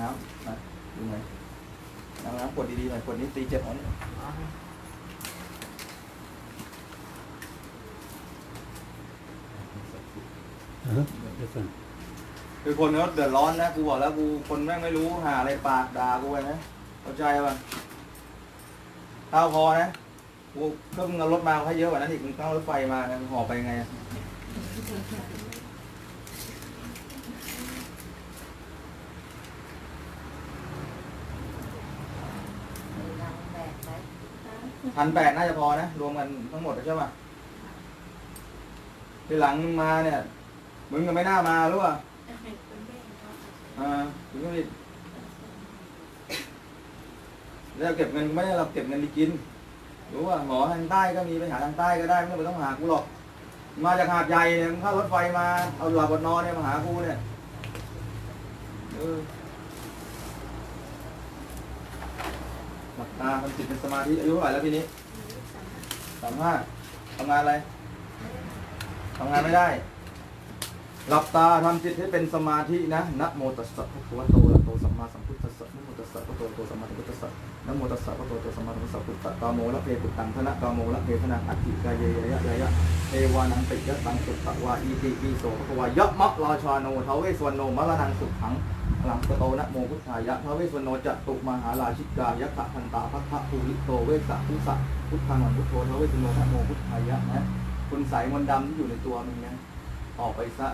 น้ำมาดูไหน่อยน้ำน้ำกดดีๆหน่อยกดนี้ตีเจ็บเอาเนี่ยอ่าฮะเดี๋ยวก่นคือคนเขาเดือดร้อนนะกูบอกแล้วกูคนแม่งไม่รู้หาอะไรปากด่ากูไปนะเข้าใจป่ะข้าวพอนะกูก็มึงเอารถมาให้เยอะกว่านั้นอีกมึงต้องเอารถไฟมาห่อไปไงอะ นางแบกไป พันแปดน่าจะพอนะ รวมกันทั้งหมดใช่ป่ะทีหลังมึงมาเนี่ย มึงก็ไม่น่ามารู้ป่ะอ่าถึงก็ผิดแล้วเก็บเงินไม่ได้เราเก็บเงินไปกิน รู้ป่ะหมอทางใต้ก็มีไปหาทางใต้ก็ได้ไม่ต้องหากูหรอก มาจากหาดใหญ่เนี่ยมึงข้ารถไฟมา เอาหลับบนนอนเนี่ยมาหากูเนี่ยเออ หลับตาทำจิตเป็นสมาธิอายุเท่าไหร่แล้วพี่นี้สามห้าทำงานอะไรทำงานไม่ได้ หลับตาทำจิตให้เป็นสมาธินะนะโมตัสสะภะคะวะโตโตสัมมาสัมพุทธัสสะนะโมตัสสะภะคะวะโตสัมมาสัมพุทธัสสะนะโมตัสสะภะคะวะโตสัมมาสัมพุทธัสสะพุทธะกาโมละเพปุตตังธนะกาโมละเพธนังอัตถิกายเยยะยะยะเอวานังติยะตังสุตตะวาอีติปิโสภะคะวายะมะราชาโนทวเวสวรโนมะระนังสุขัง ลังสโตนะโมพุทธายะทาวเวสวรรณโนจัตุมหาราชิกายะขะพันตาภัทธภูริโตเวสสะพุสะพุทธังวันพุทโธทาวเวสวรรณโนนะโมพุทธายะนะคุณใสยมนต์ดำที่อยู่ในตัวมึงนะออกไปซะ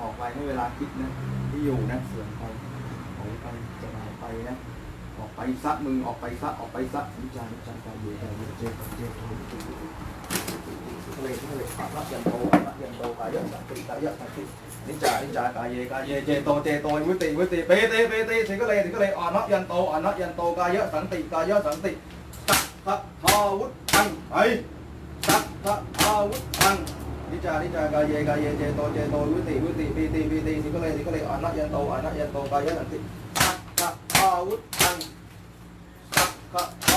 ออกไปให้เวลาคิดนะที่อยู่นะเสื่อมไปออกไปจะหายไปนะออกไปซะมึงออกไปซะออกไปซะวิจารณ์วิจารณ์การเยการเยเจตเจโตทะ เลทะเลปักยันโตปักยันโตกายสังติกายสังตินิจานิจากายเยกายเยเจโตเจโตวิติวิติเปเตเปเตสิกเลสิกเลอ่อนนัยันโตอนนัยันโตกายสันติกายสันติสัพพะทาวุธังไปสัพพะทาวุธังนิจานิจากายเยกายเยเจโตเจโตวิติวิติปีติปีติสิกเลสิกเลอานะยันโตอานะยันโตกายสันติสัพพะอาวุธังสัพพะ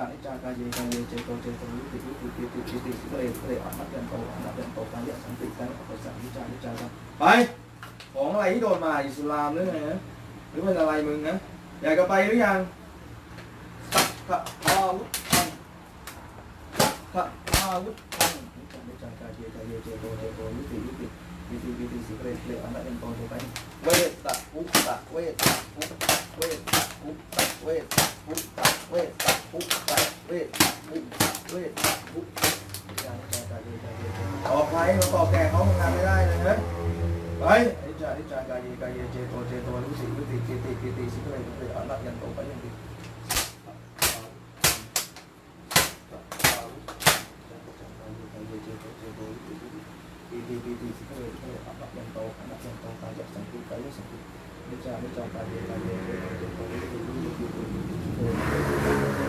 จานิจากายเยกายเยเจโตเจโตวิติวิติปีติปีติสิเลสิกเลอานะยันโตอานะยันโตกายสันติกายอภิสังนิจานิจากาไปของอะไรที่โดนมาอิสลามหรือไงนะหรือเป็นอะไรมึงนะอยากจะไปหรือยังสัพพะอาวุธังสัพพะอาวุธังนิจังกายเจกายเยเจโตเจโตวิติวิติวิติวิติสิเกเรเกเรอนัตเอ็นโตโตไปเวตะอุตะเวตะอุตะเวตะอุตะเวตะอุตะเวตะ อุตะเวตะอุตะเวตะอุตะจังกายเจกายเยออกไปเขาต่อแก่เขาทำงานไม่ได้เลยนะไปนิจานิจังกายเยกายเยเจโตเจโตวิติวิติกิติกิติสิเกเรเกเรอนัตเอ็นโตไปยังดีปีติปีติสิเกเรเกเรอนัตเอ็นโตอนัตเอ็นโตกายสังติกายสังตินิจานิจังกายเยกายเยเจโตเจโตวิติวิติกิติกิติสิเกเ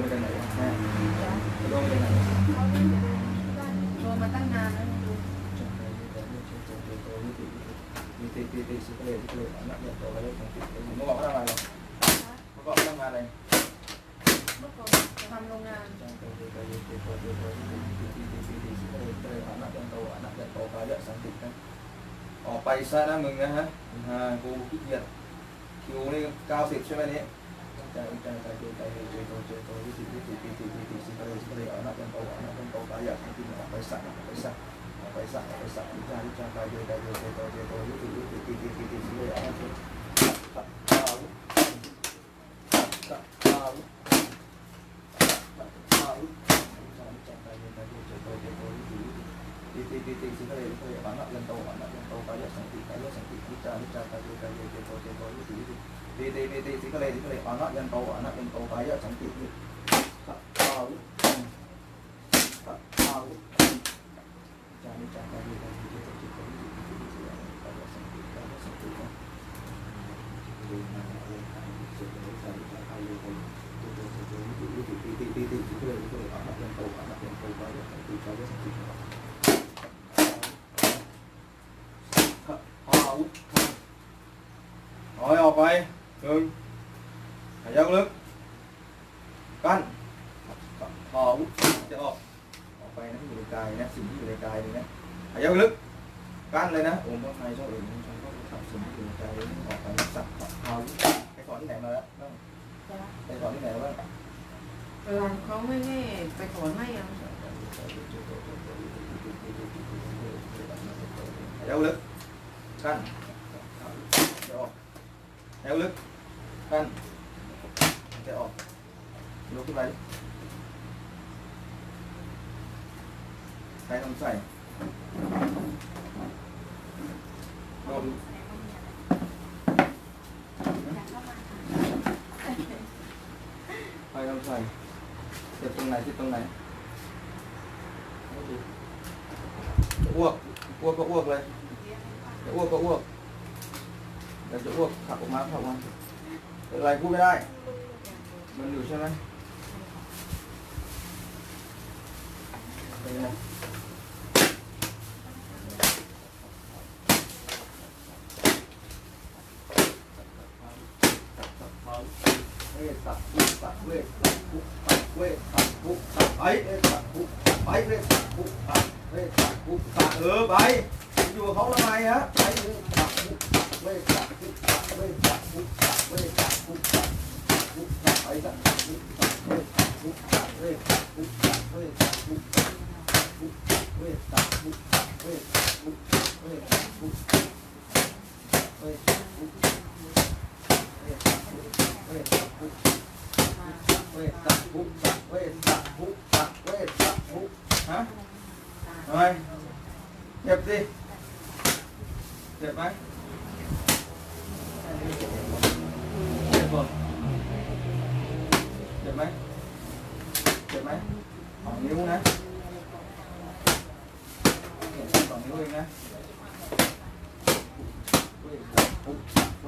ไปลงไปจากไหนวะแม่ไปลงไปจากไหนวะโดนมาตั้งนานแล้วไม่รู้มีติติติสิเกเลสิเกเลอันนั้นเนี่ยตัวอะไรของติผมก็บอกว่าทำอะไรหรอกเขาบอกว่าทำอะไรเมื่อก่อนทำโรงงาเกเลกายเจโตเจโตติติติติติสิเกเลสิเกเลอันนั้นโตอันนั้นโตกานตินะออกไปซะนะมึงนะฮะฮะกูขี้เกียจคิวนี่เก้าสิบใช่ไหมเนี่ย จัง ดีดีดีดีสิกะเลสิกะเลปานะยันโตอานะยันโตกายะสันติยิตะาวุตะตาวุจานิจักกานิจักกิจกิจกิจกิจกายะสันติกายะสันตินะเวนะเวนะสุเวสาริกาคายุหุตุตุติตุตุตุตุติติติสิกะเลสิกะเลปานะยันโตอานะยันโตกายะสันติกายะสันตินะยออกไป ngưng thả dốc lưng cân thò út จะออกออกไปนะอยู่ในกายนะสิ่งที่อยู่ในกายเลยนะหายใจลึกกั้นเลยนะโอ้มต้องใช้ชองอื่นช่องก้องขับสิ่งที่อยู่ในกายเลยออกไปสับเท้าไปสอนที่ไหนมาแล้วไปสอนที่ไหนบ้างหลัเขาไม่ให้ไปสอนไม่ยังหายใจลึกกั้น แนวลึกนั่นจะออกลุกขึ้นไปใส่ลำใส่ลมไปลำใส่เจ็บตรงไหนที่ตรงไหนอ้วกอ้วกก็อ้วกเลยอ้วกก็อ้วก จะอ้วกขับออกมาขับออกมาเป็นไรพูดไม่ได้ มันอยู่ใช่ไหมเป็นไงเวตัดปุ๊บตัดเวตัดปุ๊บตัดเวตัดปุ๊บตัดไปเวตัดปุ๊บตัดไปเวตัดปุ๊บตัดเวตัดปุ๊บตัดเออไป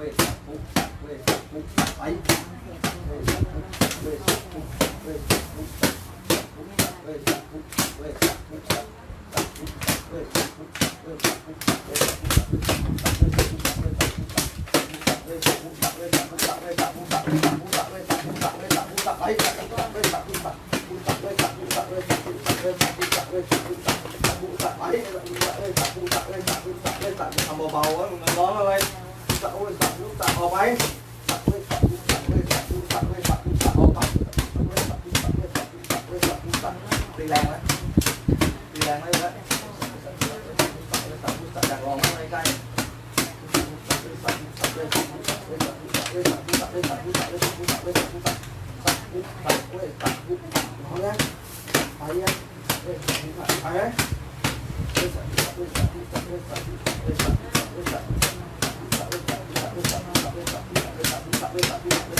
วสักปุ๊บสักเวสักปุ๊บสักไปเวสักปุ๊บเวสักปุ๊บเวสักปุ๊บสักเวสักปุ๊บเวสักปุ๊บสักสักปุ๊บสักเวสัก กโอ้ยสักผู้สักออกไปสักเลยสักผู้สักเลยสักผู้สักเลยสักผู้สักออกไปสักผู้สักเลยสักผู้สักเลยสักผู้สักตีแรงไหมตีแรงไหมวะสักผู้สักอยากลองไหมใกล้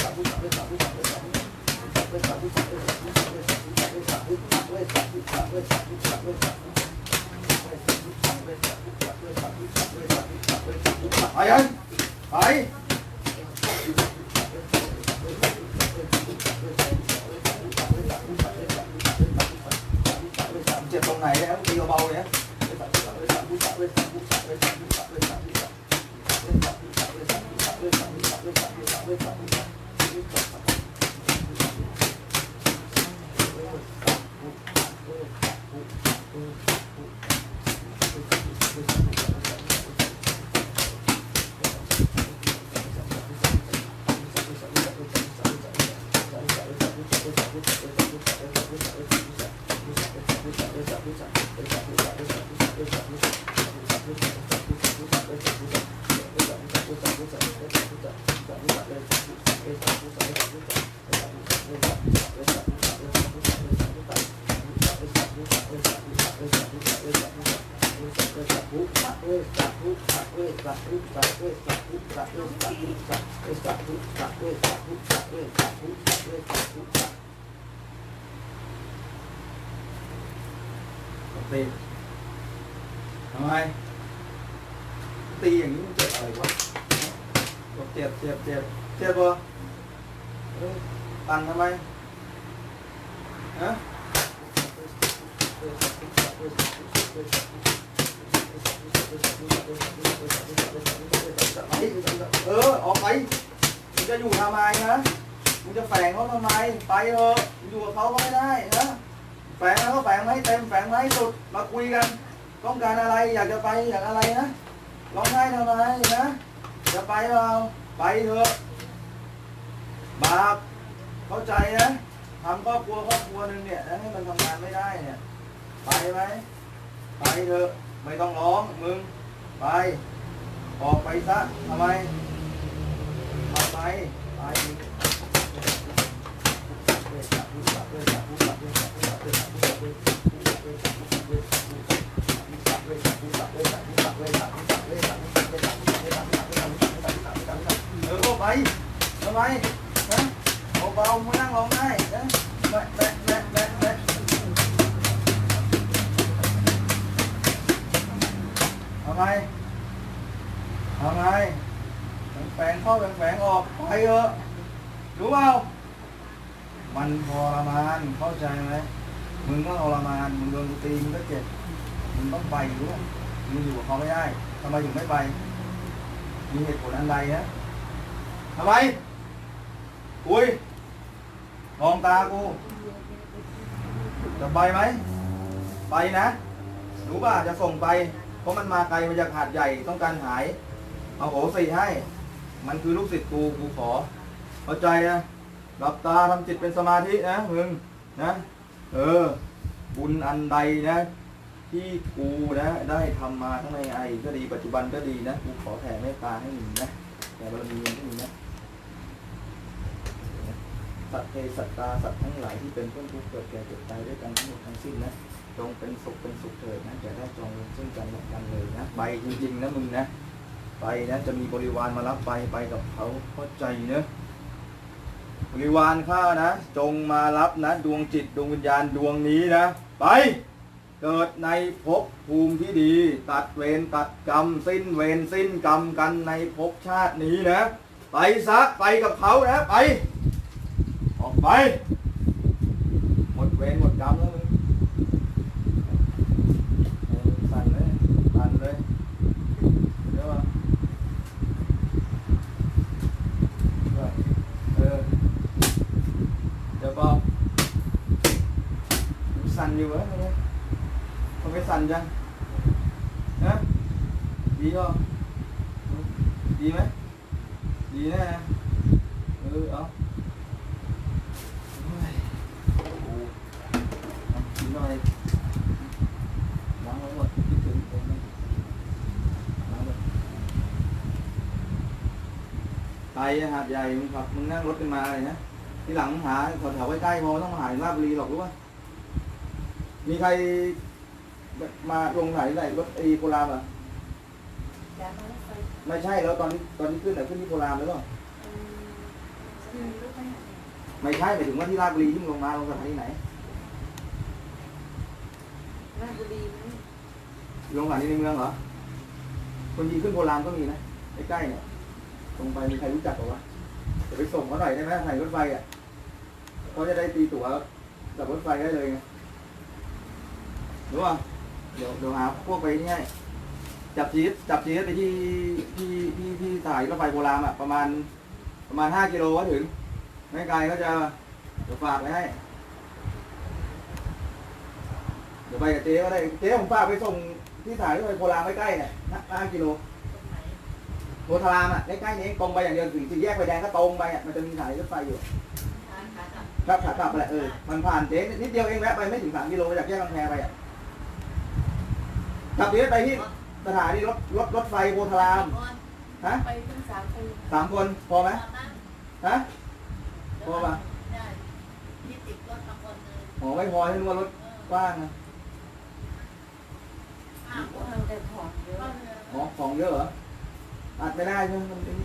ไปยังไปเจ็บตรงไหนเนี่ยตีเบาๆเนี่ยตีทำไมตีอย่างนี้มันเจ็บอะไรวะเจ็บเจ็บเจ็บเจ็บปะปั่นทำไมฮะ ออออกไปมึงจะอยู่ทำไมฮะมึงจะแฝงเขาทำไม ไปเถอะอยู่กับเขาก็ไม่ได้นะแฝงแล้วก็แฝงไม่เต็มแฝงไม่สุดมาคุยกัน ต้องการอะไรอยากจะไปอยากอะไรนะร้องไห้ทำไมนะจะไปเปล่าไปเถอะบาปเข้าใจนะทำครอบครัวครอบครัวหนึ่งเนี่ยแล้วให้มันทำงานไม่ได้เนี่ย ไปไหมไปเถอะไม่ต้องร้องมึงไป ออกไปซะทำไม ไมไปเออก็ไปทำไมฮะเบาๆมึงนั่งร้องไห้นะแบะแบะแบะแบะแบะทำไมทำไง แฝงเข้าแฝงออกไปเถอะรู้เปล่ามันทรมานเข้าใจไหมมึงก็ทรมานมึงโดนกูตีมึงก็เจ็บมึงต้องไปรู้มึงอยู่กับเขาไม่ได้ทำไมถึงไม่ไป มีเหตุผลอันใดนะทำไมคุยมองตากูจะไปไหมไปนะรู้ป่ะจะส่งไป เพราะมันมาไกลมาจากหาดใหญ่ต้องการหาย เอาโหสิให้ มันคือลูกศิษย์กูกูขอเข้าใจนะหลับตาทำจิตเป็นสมาธินะมึงนะ เออ บุญอันใดนะ ที่กูนะ ได้ทำมาทั้งในไอก็ดีปัจจุบันก็ดีนะกูขอแผ่เมตตาให้มึงนะแผ่บารมีให้มึงนะสัตว์เทสัตตาสัตว์ทั้งหลายที่เป็นเพื่อนทุกข์เกิดแก่เจ็บตายด้วยกันทั้งหมดทั้งสิ้นนะจงเป็นสุขเป็นสุขเถิดนะอย่าได้จองเวรซึ่งกันและกันเลยนะไปจริงๆนะมึงนะ ไปนะจะมีบริวารมารับไปไปกับเขาเข้าใจเนอะบริวารข้านะ จงมารับนะ ดวงจิตดวงวิญญาณดวงนี้นะ ไป เกิดในภพภูมิที่ดี ตัดเวรตัดกรรม สิ้นเวรสิ้นกรรมกันในภพชาตินี้นะ ไปซะไปกับเขานะ ไป ออกไป หมดเวรหมดกรรมแล้วมึงเออสั่นเลยสั่นเลยเดี๋ยวอะเออเดี๋ยวบอก สั่นอยู่เหรอทำไมทำไมสั่นจังนะดีป่ะดีไหมดีแน่นะเออเอาโอ้ยโอ้โหเอากินหน่อยล้างไว้หมดคิดถึงผมล้างเลยไปหาดใหญ่มึงขับมึงนั่งรถกันมาเลยนะที่หลังหาแถวๆใกล้ๆพอไม่ต้องมาหาราบุรีหรอกรู้ป่ะ มีใครมาลงไหนไหนรถไอ้โพลามอะอย่ามาไปไม่ใช่แล้วตอนนี้ตอนนี้ขึ้นไหนขึ้นที่โพลามแล้วหรอเออคือลูกไปหาไม่ใช่หมายถึงว่าที่ราชบุรีที่มึงลงมาลงสถานีไหนราชบุรีนี่ลงสถานีในเมืองเหรอคนยีขึ้นโพลามก็มีนะใกล้ๆเนี่ยตรงไปมีใครรู้จักเปล่าวะเดี๋ยวไปส่งเขาหน่อยได้ไหมถ่ายรถไฟอะเขาจะได้ตีตั๋วกับรถไฟได้เลยไง รู้ป่ะเดี๋ยวเดี๋ยวหาพวกไปนี่ให้จับจีสจับจีสไปที่ที่ที่ที่สถายรถไฟโพลามอะประมาณประมาณห้ากิโลก็ถึง ไม่ไกลก็จะเดี๋ยวฝากไว้ให้ เดี๋ยวไปกับเจ๊ก็ได้เจ๊ผมฝากไปส่งที่ถ่ายที่ไปโพลามใกล้ๆเนี่ยห้ากิโลโพธารามอะใกล้ๆนี้ตรงไปอย่างเดียวถึงสี่แยกไฟแดงก็ตรงไปอะมันจะมีสถายรถไฟอยู่ครับขากลับไปแหละเออมันผ่านเจ๊นิดเดียวเองแวะไปไม่ถึงสามกิโลจากแยกบางแคไปอะ ขับเจ๊ไปที่สถานีรถรถรถไฟโพธารามฮะไปตั้งสามปีสามคนพอไหมฮะพอปะอ๋อไม่พอที่ว่ารถกว้างนะทางแต่ของเยอะอ๋อของเยอะเหรออัดไม่ได้ใช่ไหมมันเป็น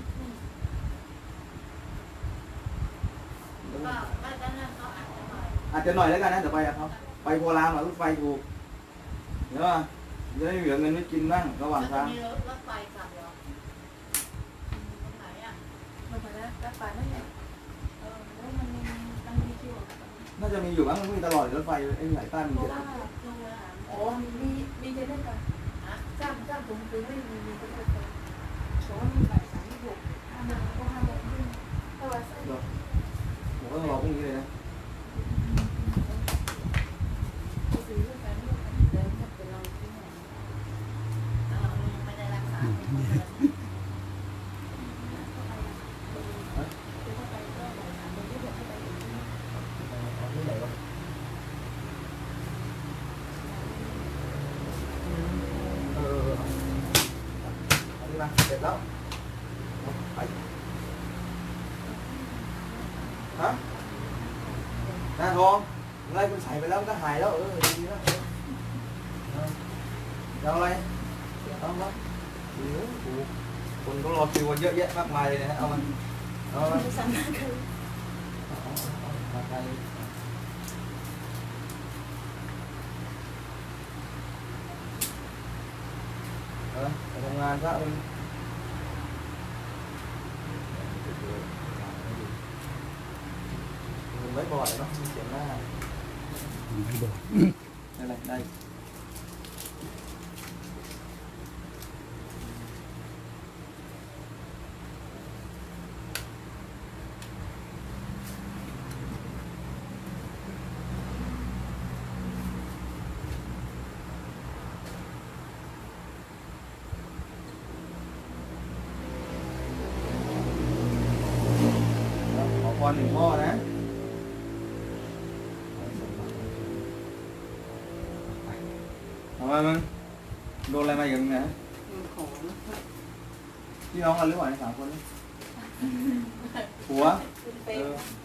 อาจจะหน่อยแล้วกันนะเดี๋ยวไปกับเขาไปโพลามอะรถไฟถูกเดี๋ยวอะ จะได้เหลือเงินไว้กินบ้างระหว่างทางรถไฟกลับเหรอตรงไหนอะมันมาแล้วก็ไปไม่ได้เออแล้วมันมีาจะมีอยู่บ้างมันมีตลอดรถไฟไอ้สายใต้มีเพเยราะอะว่าโอ้มีมีเจเนตค่ะจ้างจ้างผมคือไม่มีมีเจเนตค่ะแต่ว่ามีบ่ายสามที่หกห้าโมงก็ห้าโมงครึ่งถ้าว่าสั้น เดี๋ยวผมก็ต้องรอพรุ่งนี้เลยนะ ก็คือเรื่องการเลือกเดินกับเป็นเราที่ไหนเราไม่ได้รักษาเอาที่ไหนวะเออเอา ที่มาเสร็จแล้วเอาไปฮะหน้าทองอะไรคุณใส่ไปแล้วมันก็หายแล้วเออดีแล้วเออเอาอะไรเอามาโอ้โหคนก็รอคิวกันเยอะแยะมากมายเลยนะฮะเอามันเอามัน สั่งกัน มาไกลเออไปทำงานซะมึงมึงไว้บ่อยเนาะมีเสียงหน้า ไม่บอก ได้ไรได้ขอพ รหนึ่งข้อนะทำไมมึงโดนอะไรมาอย่างนี้นะของพี่น้องกันหรือเปล่าในยสามคนนี่หัวคุณเอเป็นอ